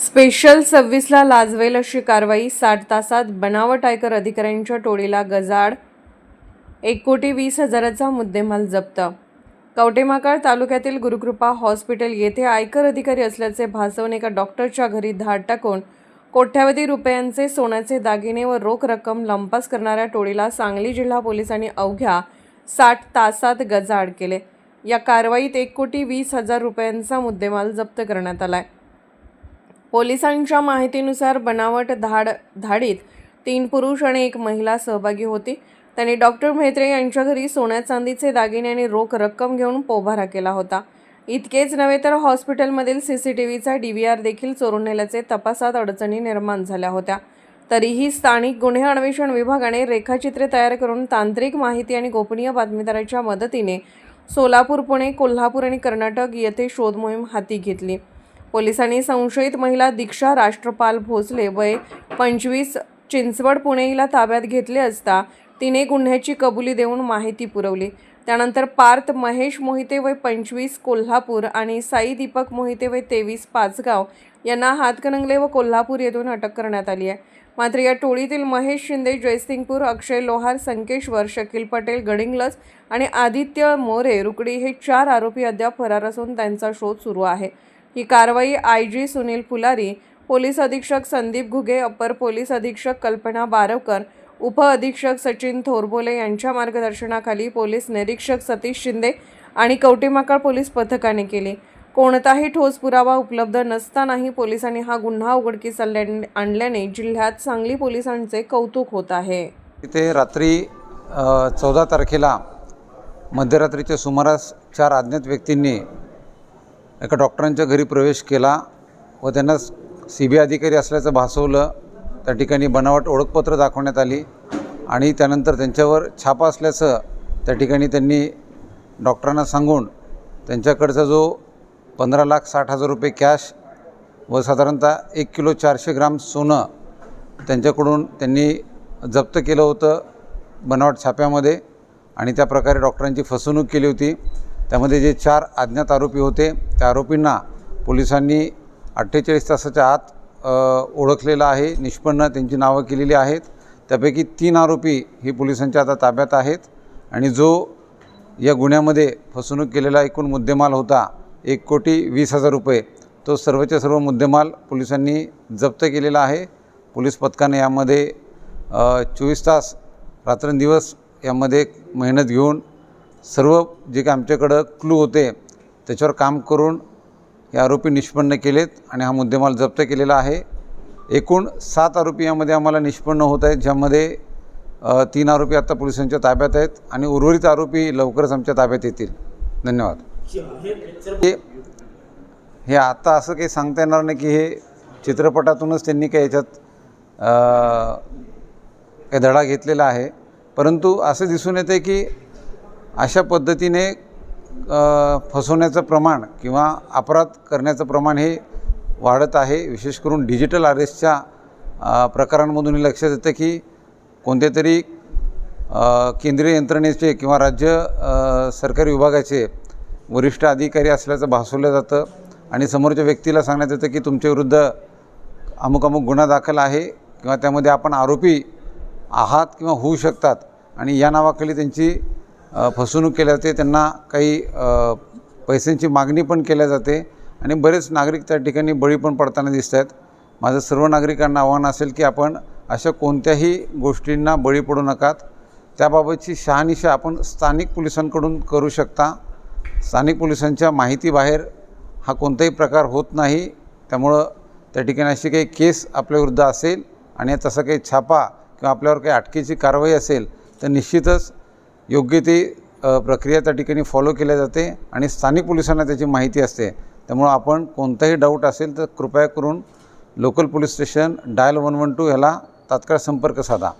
Special सव्वीसला लाजवेल अशी कारवाई साठ तासात बनावट आयकर अधिकाऱ्यांच्या टोळीला गजाड एक कोटी वीस हजाराचा मुद्देमाल जप्त. कवटेमाकाळ तालुक्यातील गुरुकृपा हॉस्पिटल येथे आयकर अधिकारी असल्याचे भासवून एका डॉक्टरच्या घरी धाड टाकून कोट्यावधी रुपयांचे सोन्याचे दागिने व रोख रक्कम लंपास करणाऱ्या टोळीला सांगली जिल्हा पोलिसांनी अवघ्या साठ तासात गजाड केले. या कारवाईत एक कोटी वीस हजार रुपयांचा मुद्देमाल जप्त करण्यात आला आहे पोलिसांच्या माहितीनुसार बनावट धाड धाडीत तीन पुरुष आणि एक महिला सहभागी होती. त्यांनी डॉक्टर म्हेत्रे यांच्या घरी सोन्या चांदीचे दागिने आणि रोख रक्कम घेऊन पोभारा केला होता. इतकेच नव्हे तर हॉस्पिटलमधील सी सी टी व्हीचा डी व्ही आर देखील चोरून नेल्याचे तपासात अडचणी निर्माण झाल्या होत्या. तरीही स्थानिक गुन्हे अन्वेषण विभागाने रेखाचित्रे तयार करून तांत्रिक माहिती आणि गोपनीय बातमीदाराच्या मदतीने सोलापूर पुणे कोल्हापूर आणि कर्नाटक येथे शोध मोहीम हाती घेतली. पोलिसांनी संशयित महिला दीक्षा राष्ट्रपाल भोसले वय पंचवीस चिंचवड पुणे हिला ताब्यात घेतले असता तिने गुन्ह्याची कबुली देऊन माहिती पुरवली. त्यानंतर पार्थ महेश मोहिते वय पंचवीस कोल्हापूर आणि साई दीपक मोहिते वय तेवीस पाचगाव यांना हातकणंगले व कोल्हापूर येथून अटक करण्यात आली आहे. मात्र या टोळीतील महेश शिंदे जयसिंगपूर अक्षय लोहार संकेश्वर शकील पटेल गडिंगलस आणि आदित्य मोरे रुकडी हे चार आरोपी अद्याप फरार असून त्यांचा शोध सुरू आहे. ही कारवाई I G Sunil Phulari police अधीक्षक संदीप घुगे अप्पर पोलीस अधीक्षक कल्पना बारवकर उप अधीक्षक सचिन थोरबोले यांच्या मार्गदर्शनाखाली पोलीस निरीक्षक सतीश शिंदे आणि कवटेमाकाळ पोलीस पथकाने केली. कोणताही ठोस पुरावा उपलब्ध नसतानाही पोलिसांनी हा गुन्हा उघडकीस आणल्याने जिल्ह्यात सांगली पोलिसांचे कौतुक होत आहे. तिथे रात्री चौदा तारखेला मध्यरात्रीच्या सुमारास चार अज्ञात व्यक्तींनी एका डॉक्टरांच्या घरी प्रवेश केला व त्यांना सी बी आय अधिकारी असल्याचं भासवलं. त्या ठिकाणी बनावट ओळखपत्र दाखवण्यात आली आणि त्यानंतर त्यांच्यावर छापा असल्याचं त्या ठिकाणी त्यांनी डॉक्टरांना सांगून त्यांच्याकडचा जो पंधरा लाख साठ हजार रुपये कॅश व साधारणतः एक किलो चारशे ग्राम सोनं त्यांच्याकडून त्यांनी जप्त केलं होतं बनावट छाप्यामध्ये आणि त्या प्रकारे डॉक्टरांची फसवणूक केली होती. त्यामध्ये जे चार अज्ञात आरोपी होते त्या आरोपींना पोलिसांनी अठ्ठेचाळीस तासाच्या आत ओळखलेलं आहे. निष्पन्न त्यांची नावं केलेली आहेत. त्यापैकी तीन आरोपी ही पोलिसांच्या आता ताब्यात आहेत आणि जो या गुन्ह्यामध्ये फसवणूक केलेला एकूण मुद्देमाल होता एक कोटी वीस हजार रुपये तो सर्वच्या सर्व मुद्देमाल पोलिसांनी जप्त केलेला आहे. पोलीस पथकाने यामध्ये चोवीस तास रात्रंदिवस यामध्ये मेहनत घेऊन सर्व जे काही आमच्याकडं क्लू होते त्याच्यावर काम करून हे आरोपी निष्पन्न केलेत आणि हा मुद्देमाल जप्त केलेला आहे. एकूण सात आरोपी यामध्ये आम्हाला निष्पन्न होत आहेत ज्यामध्ये तीन आरोपी आता पोलिसांच्या ताब्यात आहेत आणि उर्वरित आरोपी लवकरच आमच्या ताब्यात येतील. धन्यवाद. हे हे आता असं काही सांगता येणार नाही की हे चित्रपटातूनच त्यांनी काही याच्यात काही धडा घेतलेला आहे. परंतु असं दिसून येते की अशा पद्धतीने फसवण्याचं प्रमाण किंवा अपराध करण्याचं प्रमाण हे वाढत आहे. विशेष करून डिजिटल अरेस्टच्या प्रकारांमधून हे लक्षात येतं की कोणत्या तरी केंद्रीय यंत्रणेचे किंवा राज्य सरकारी विभागाचे वरिष्ठ अधिकारी असल्याचं भासवलं जातं आणि समोरच्या व्यक्तीला सांगण्यात येतं की तुमच्याविरुद्ध अमुक अमुक गुन्हा दाखल आहे किंवा त्यामध्ये आपण आरोपी आहात किंवा होऊ शकतात आणि या नावाखाली त्यांची फसवणूक केली जाते. त्यांना काही पैशांची मागणी पण केल्या जाते आणि बरेच नागरिक त्या ठिकाणी बळी पण पडताना दिसत आहेत. माझं सर्व नागरिकांना आव्हान असेल की आपण अशा कोणत्याही गोष्टींना बळी पडू नकात. त्याबाबतची शहानिशा आपण स्थानिक पोलिसांकडून करू शकता. स्थानिक पोलिसांच्या माहितीबाहेर हा कोणताही प्रकार होत नाही. त्यामुळं त्या ठिकाणी अशी काही केस आपल्याविरुद्ध असेल आणि तसा काही छापा किंवा आपल्यावर काही अटकेची कारवाई असेल तर निश्चितच योग्य ते प्रक्रिया त्या ठिकाणी फॉलो केल्या जाते आणि स्थानिक पोलिसांना त्याची माहिती असते. त्यामुळं आपण कोणताही डाऊट असेल तर कृपया करून local police station dial one one two ह्याला तात्काळ संपर्क साधा.